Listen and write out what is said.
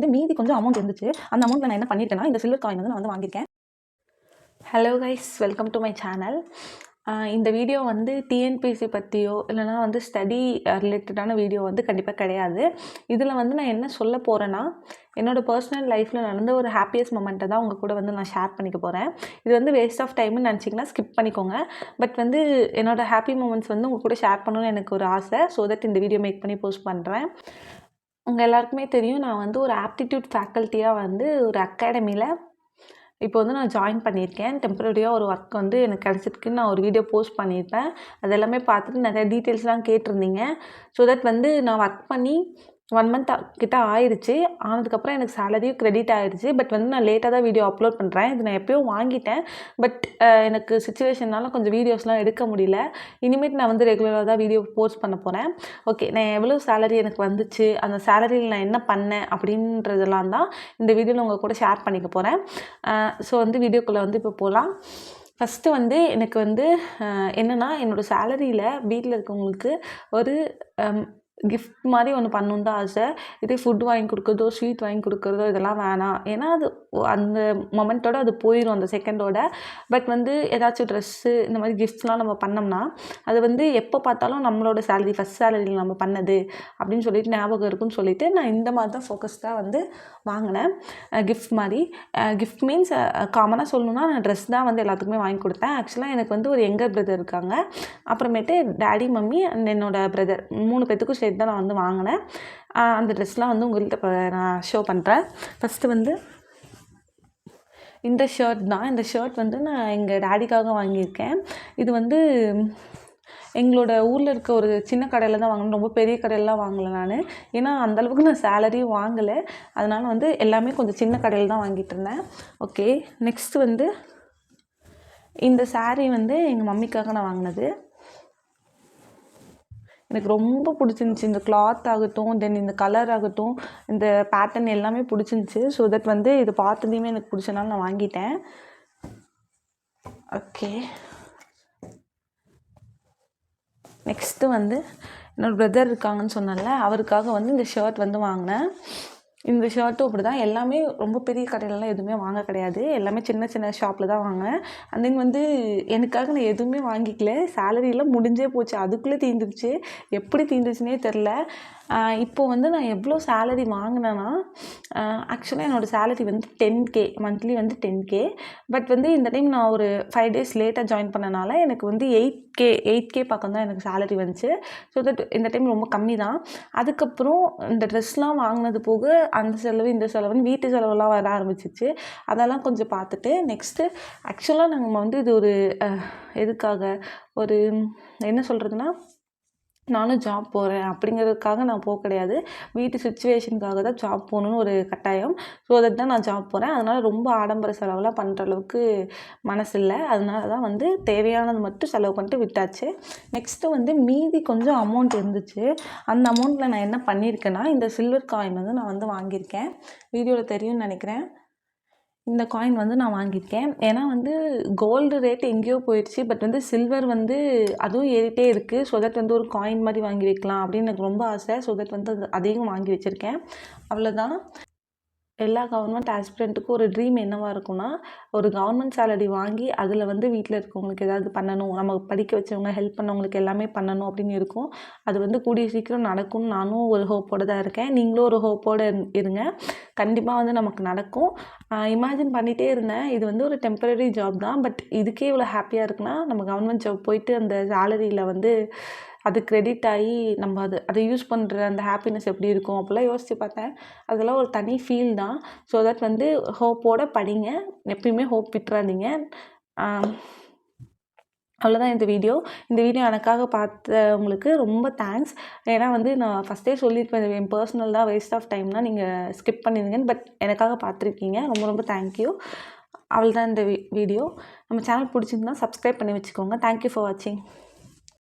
வந்து மீதி கொஞ்சம் அமௌண்ட் இருந்துச்சு. அந்த அமௌண்ட்டில் நான் என்ன பண்ணியிருக்கேன்னா இந்த சில்வர் காயின் வந்து நான் வந்து வாங்கியிருக்கேன். Hello guys welcome to my channel இந்த வீடியோ வந்து டிஎன்பிசி பற்றியோ இல்லைனா வந்து ஸ்டடி ரிலேட்டடான வீடியோ வந்து கண்டிப்பாக கிடையாது. இதில் வந்து நான் என்ன சொல்ல போகிறேன்னா என்னோடய பர்சனல் லைஃப்பில் நடந்த ஒரு ஹாப்பியஸ்ட் மொமெண்ட்டை தான் உங்கள் கூட வந்து நான் ஷேர் பண்ணிக்க போகிறேன் இது வந்து வேஸ்ட் ஆஃப் டைம்னு நினச்சிங்கன்னா ஸ்கிப் பண்ணிக்கோங்க. பட் வந்து என்னோடய ஹாப்பி மூமெண்ட்ஸ் வந்து உங்கள் கூட ஷேர் பண்ணணும்னு எனக்கு ஒரு ஆசை. ஸோ தட் இந்த வீடியோ மேக் பண்ணி போஸ்ட் பண்ணுறேன் உங்கள் எல்லாருக்குமே தெரியும் நான் வந்து ஒரு ஆப்டிடியூட் ஃபேக்கல்ட்டியாக வந்து ஒரு அகாடமியில் இப்போ வந்து நான் ஜாயின் பண்ணியிருக்கேன். டெம்பரரியாக ஒரு ஒர்க் வந்து எனக்கு கிடச்சிருக்குன்னு நான் ஒரு வீடியோ போஸ்ட் பண்ணியிருப்பேன். அது எல்லாமே பார்த்துட்டு நிறைய டீட்டெயில்ஸ்லாம் கேட்டிருந்தீங்க. ஸோ தட் வந்து நான் ஒர்க் பண்ணி ஒன் மந்த் கிட்ட ஆயிடுச்சு ஆனதுக்கப்புறம் எனக்கு சேலரியும் க்ரெடிட் ஆயிடுச்சு பட் வந்து நான் லேட்டாக தான் வீடியோ அப்லோட் பண்ணுறேன் இது நான் எப்போயும் வாங்கிட்டேன். பட் எனக்கு சுச்சுவேஷனால கொஞ்சம் வீடியோஸ்லாம் எடுக்க முடியல. இனிமேட் நான் வந்து ரெகுலராக தான் வீடியோ போஸ்ட் பண்ண போகிறேன் ஓகே நான் எவ்வளோ சேலரி எனக்கு வந்துச்சு? அந்த சேலரியில் நான் என்ன பண்ணேன்? அப்படின்றதெல்லாம் தான் இந்த வீடியோவில் உங்கள் கூட ஷேர் பண்ணிக்க போகிறேன் ஸோ வந்து வீடியோக்குள்ளே வந்து இப்போ போகலாம் ஃபஸ்ட்டு வந்து எனக்கு வந்து என்னென்னா என்னோடய சேலரியில் வீட்டில் இருக்கவங்களுக்கு ஒரு கிஃப்ட் மாதிரி ஒன்று பண்ணணுன்னு தான் ஆசை. இதே ஃபுட் வாங்கி கொடுக்குறதோ ஸ்வீட் வாங்கி கொடுக்குறதோ இதெல்லாம் வேணாம். ஏன்னா அது அந்த மொமெண்ட்டோட அது போயிடும் அந்த செகண்டோட பட் வந்து ஏதாச்சும் ட்ரெஸ்ஸு இந்த மாதிரி கிஃப்ட்ஸ்லாம் நம்ம பண்ணோம்னா அது வந்து எப்போ பார்த்தாலும் நம்மளோட சேலரி ஃபஸ்ட் சேலரியில் நம்ம பண்ணது அப்படின்னு சொல்லிட்டு ஞாபகம் இருக்குன்னு சொல்லிட்டு நான் இந்த மாதிரி தான் ஃபோக்கஸ்டாக வந்து வாங்கினேன். கிஃப்ட் மாதிரி. கிஃப்ட் மீன்ஸ் காமனாக சொல்லணுன்னா நான் ட்ரெஸ் தான் வந்து எல்லாத்துக்குமே வாங்கி கொடுத்தேன். ஆக்சுவலாக எனக்கு வந்து ஒரு எங்கர் பிரதர் இருக்காங்க. அப்புறமேட்டு டேடி மம்மி அண்ட் என்னோடய பிரதர் மூணு பேத்துக்கும் சேர்த்து தான் நான் வந்து வாங்கினேன். அந்த ட்ரெஸ்லாம் வந்து உங்கள்கிட்ட இப்போ நான் ஷோ பண்ணுறேன் ஃபஸ்ட்டு வந்து இந்த ஷர்ட் தான். இந்த ஷர்ட் வந்து நான் எங்கள் டேடிக்காக வாங்கியிருக்கேன். இது வந்து எங்களோட ஊரில் இருக்க ஒரு சின்ன கடையில் தான் வாங்கினேன் ரொம்ப பெரிய கடையிலலாம் வாங்கலை நான். ஏன்னா அந்தளவுக்கு நான் சேலரியும் வாங்கலை. அதனால் வந்து எல்லாமே கொஞ்சம் சின்ன கடையில் தான் வாங்கிட்டு இருந்தேன். ஓகே நெக்ஸ்ட் வந்து இந்த சாரீ வந்து எங்கள் மம்மிக்காக நான் வாங்கினது. எனக்கு ரொம்ப பிடிச்சிருந்துச்சி. இந்த கிளாத் ஆகட்டும் தென் இந்த கலர் ஆகட்டும் இந்த பேட்டர்ன் எல்லாமே பிடிச்சிருந்துச்சி. ஸோ தட் வந்து இது பார்த்ததையுமே எனக்கு பிடிச்சனால நான் வாங்கிட்டேன். ஓகே நெக்ஸ்ட்டு வந்து என்னோடய பிரதர் இருக்காங்கன்னு சொன்னேன்ல அவருக்காக வந்து இந்த ஷர்ட் வந்து வாங்கினேன். இந்த ஷர்ட்டும் அப்படி தான் எல்லாமே ரொம்ப பெரிய கடையிலலாம் எதுவுமே வாங்க கிடையாது. எல்லாமே சின்ன சின்ன ஷாப்பில் தான் வாங்கினேன் அண்ட் தென் வந்து எனக்காக நான் எதுவுமே வாங்கிக்கல. சேலரியெல்லாம் முடிஞ்சே போச்சு. அதுக்குள்ளே தீந்துருச்சு. எப்படி தீந்துருச்சுனே தெரில இப்போ வந்து நான் எவ்வளோ சேலரி வாங்கினேன்னா ஆக்சுவலாக என்னோடய சேலரி வந்து டென் கே மந்த்லி வந்து டென் கே பட் வந்து இந்த டைம் நான் ஒரு ஃபைவ் டேஸ் லேட்டாக ஜாயின் பண்ணனால எனக்கு வந்து எயிட் கே எயிட் கே பக்கம் தான் எனக்கு சேலரி வந்துச்சு. ஸோ தட் இந்த டைம் ரொம்ப கம்மி தான் அதுக்கப்புறம் இந்த ட்ரெஸ்லாம் வாங்கினது போக அந்த செலவு இந்த செலவுன்னு வீட்டு செலவெல்லாம் வர ஆரம்பிச்சிச்சு. அதெல்லாம் கொஞ்சம் பார்த்துட்டு நெக்ஸ்ட்டு ஆக்சுவலாக நம்ம வந்து இது ஒரு எதுக்காக? ஒரு என்ன சொல்கிறதுனா நானும் ஜாப் போகிறேன் அப்படிங்கிறதுக்காக நான் போக கிடையாது. வீட்டு சுச்சுவேஷனுக்காக தான் ஜாப் போகணுன்னு ஒரு கட்டாயம். ஸோ தட் தான் நான் ஜாப் போகிறேன் அதனால் ரொம்ப ஆடம்பர செலவெல்லாம் பண்ணுற அளவுக்கு மனசு இல்லை அதனால தான் வந்து தேவையானது மட்டும் செலவு பண்ணிட்டு விட்டாச்சு. நெக்ஸ்ட்டு வந்து மீதி கொஞ்சம் அமௌண்ட் இருந்துச்சு. அந்த அமௌண்ட்டில் நான் என்ன பண்ணியிருக்கேன்னா இந்த சில்வர் காயின் வந்து நான் வந்து வாங்கியிருக்கேன். வீடியோவில் தெரியும்னு நினைக்கிறேன். இந்த காயின் வந்து நான் வாங்கியிருக்கேன். ஏன்னா வந்து கோல்டு ரேட் எங்கேயோ போயிடுச்சு பட் வந்து சில்வர் வந்து அதுவும் ஏறிட்டே இருக்குது ஸோ தட் வந்து ஒரு காயின் மாதிரி வாங்கி வைக்கலாம் அப்படின்னு எனக்கு ரொம்ப ஆசை. ஸோ தட் வந்து அதையும் வாங்கி வச்சுருக்கேன். அவ்வளோதான் எல்லா கவர்மெண்ட் ஆஸ்பிரண்ட்டுக்கும் ஒரு ட்ரீம் என்னவாக இருக்கும்னா ஒரு கவர்மெண்ட் சேலரி வாங்கி அதில் வந்து வீட்டில் இருக்கவங்களுக்கு ஏதாவது பண்ணணும். நம்ம படிக்க வச்சவங்க ஹெல்ப் பண்ணவங்களுக்கு எல்லாமே பண்ணணும் அப்படின்னு இருக்கும். அது வந்து கூடிய சீக்கிரம் நடக்கும்னு நானும் ஒரு ஹோப்போடு தான் இருக்கேன். நீங்களும் ஒரு ஹோப்போடு இருங்க. கண்டிப்பாக வந்து நமக்கு நடக்கும். இமேஜின் பண்ணிகிட்டே இருந்தேன். இது வந்து ஒரு டெம்பரரி ஜாப் தான். பட் இதுக்கே இவ்வளோ ஹாப்பியாக இருக்குன்னா நம்ம கவர்மெண்ட் ஜாப் போயிட்டு அந்த சேலரியில் வந்து அது க்ரெடிட் ஆகி நம்ம அது அதை யூஸ் பண்ணுற அந்த ஹாப்பினஸ் எப்படி இருக்கும் அப்படிலாம் யோசித்து பார்த்தேன். அதெல்லாம் ஒரு தனி ஃபீல் தான். ஸோ தட் வந்து ஹோப்போடு படிங்க. எப்பயுமே ஹோப் விட்டுறாதீங்க. அவ்வளோதான் இந்த வீடியோ இந்த வீடியோ எனக்காக பார்த்தவங்களுக்கு ரொம்ப தேங்க்ஸ் ஏன்னா வந்து நான் ஃபஸ்ட்டே சொல்லியிருப்பேன் என் பர்சனல் தான் வேஸ்ட் ஆஃப் டைம்னால் நீங்கள் ஸ்கிப் பண்ணிடுங்கன்னு. பட் எனக்காக பார்த்துருக்கீங்க. ரொம்ப ரொம்ப தேங்க்யூ அவ்வளோதான் இந்த வீடியோ நம்ம சேனல் பிடிச்சிருந்தா சப்ஸ்கிரைப் பண்ணி வச்சுக்கோங்க. தேங்க்யூ ஃபார் வாட்சிங்